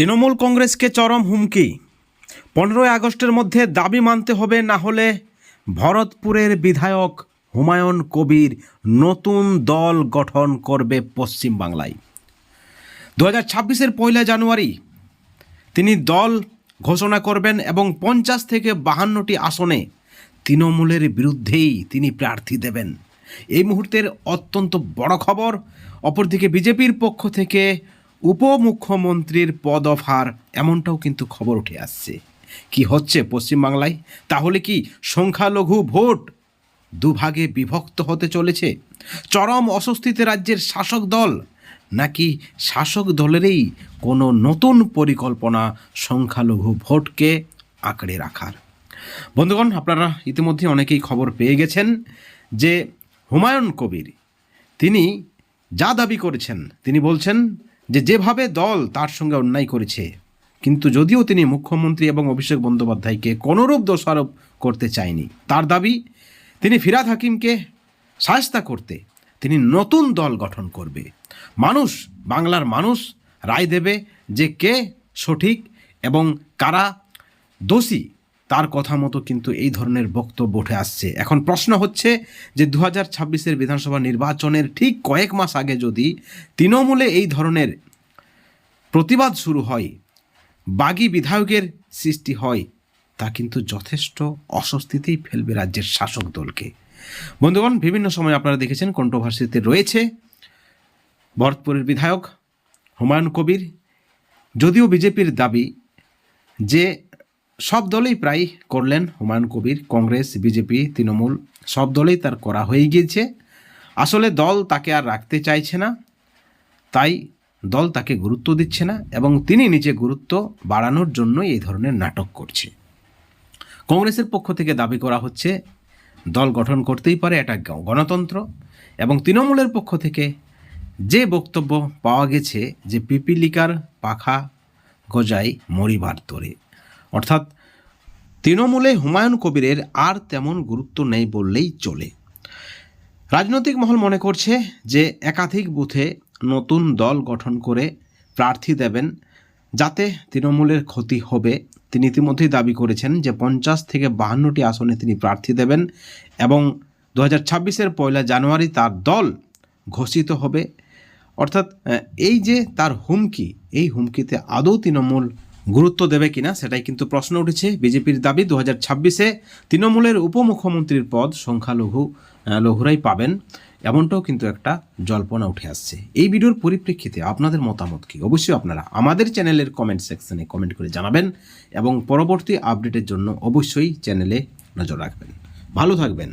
তৃণমূল কংগ্রেসকে চরম হুমকি। পনেরোই আগস্টের মধ্যে দাবি মানতে হবে, না হলে ভরতপুরের বিধায়ক হুমায়ুন কবির নতুন দল গঠন করবে পশ্চিমবাংলায় দু হাজার ছাব্বিশের পয়লা জানুয়ারি তিনি দল ঘোষণা করবেন এবং পঞ্চাশ থেকে বাহান্নটি আসনে তৃণমূলের বিরুদ্ধেই তিনি প্রার্থী দেবেন। এই মুহূর্তের অত্যন্ত বড় খবর, অপরদিকে বিজেপির পক্ষ থেকে উপমুখ্যমন্ত্রীর পদ অফার এমনটাও কিন্তু খবর উঠে আসছে। কি হচ্ছে পশ্চিমবাংলায়? তাহলে কি সংখ্যালঘু ভোট দুভাগে বিভক্ত হতে চলেছে? চরম অস্বস্তিতে রাজ্যের শাসক দল? নাকি শাসক দলেরই কোনো নতুন পরিকল্পনা সংখ্যালঘু ভোটকে আঁকড়ে রাখার? বন্ধুগণ, আপনারা ইতিমধ্যে অনেকেই খবর পেয়ে গেছেন যে হুমায়ুন কবির, তিনি যা দাবি করেছেন, তিনি বলছেন যে যেভাবে দল তার সঙ্গে অন্যায় করেছে, কিন্তু যদিও তিনি মুখ্যমন্ত্রী এবং অভিষেক বন্দ্যোপাধ্যায়কে কোনোরূপ দোষারোপ করতে চায়নি, তার দাবি তিনি ফিরাদ হাকিমকে সাহস্তা করতে তিনি নতুন দল গঠন করবে। মানুষ, বাংলার মানুষ রায় দেবে যে কে সঠিক এবং কারা দোষী। তার কথা মতো কিন্তু এই ধরনের বক্তব্য উঠে আসছে। এখন প্রশ্ন হচ্ছে যে দু হাজার ছাব্বিশের বিধানসভা নির্বাচনের ঠিক কয়েক মাস আগে যদি তৃণমূলে এই ধরনের প্রতিবাদ শুরু হয়, বাগী বিধায়কের সৃষ্টি হয়, তা কিন্তু যথেষ্ট অস্বস্তিতেই ফেলবে রাজ্যের শাসক দলকে। বন্ধুগণ, বিভিন্ন সময় আপনারা দেখেছেন কন্ট্রোভার্সিতে রয়েছে, ভরতপুরের বিধায়ক হুমায়ুন কবির, যদিও বিজেপির দাবি যে সব দলেই প্রায় করলেন হুমায়ুন কবির, কংগ্রেস, বিজেপি, তৃণমূল, সব দলেই তার করা হয়ে গিয়েছে। আসলে দল তাকে আর রাখতে চাইছে না, তাই দল তাকে গুরুত্ব দিচ্ছে না এবং তিনি নিজে গুরুত্ব বাড়ানোর জন্য এই ধরনের নাটক করছে। কংগ্রেসের পক্ষ থেকে দাবি করা হচ্ছে, দল গঠন করতেই পারে এটা গণতন্ত্র এবং তৃণমূলের পক্ষ থেকে যে বক্তব্য পাওয়া গেছে যে পিপিলিকার পাখা গজায় মরিবার তোরে। অর্থাৎ তৃণমূলে হুমায়ুন কবিরের আর তেমন গুরুত্ব নেই বললেই চলে। রাজনৈতিক মহল মনে করছে যে একাধিক বুথে নতুন দল গঠন করে প্রার্থী দেবেন যাতে তৃণমূলের ক্ষতি হবে। তিনি ইতিমধ্যেই দাবি করেছেন যে পঞ্চাশ থেকে বাহান্নটি আসনে তিনি প্রার্থী দেবেন এবং দু হাজার ছাব্বিশের পয়লা জানুয়ারি তার দল ঘোষিত হবে। অর্থাৎ এই যে তার হুমকি, এই হুমকিতে আদৌ তৃণমূল গুরুত্ব দেবে কিনা সেটাই কিন্তু প্রশ্ন উঠেছে। বিজেপির দাবি দু হাজার ছাব্বিশে তৃণমূলের উপমুখ্যমন্ত্রীর পদ সংখ্যালঘু লঘুরাই পাবেন। এমনটাও কিন্তু একটা জল্পনা উঠে আসছে। এই ভিডিওর পরিপ্রেক্ষিতে আপনাদের মতামত কি? অবশ্যই আপনারা আমাদের চ্যানেলের কমেন্ট সেকশনে কমেন্ট করে জানাবেন এবং পরবর্তী আপডেটের জন্য অবশ্যই চ্যানেলে নজর রাখবেন। ভালো থাকবেন।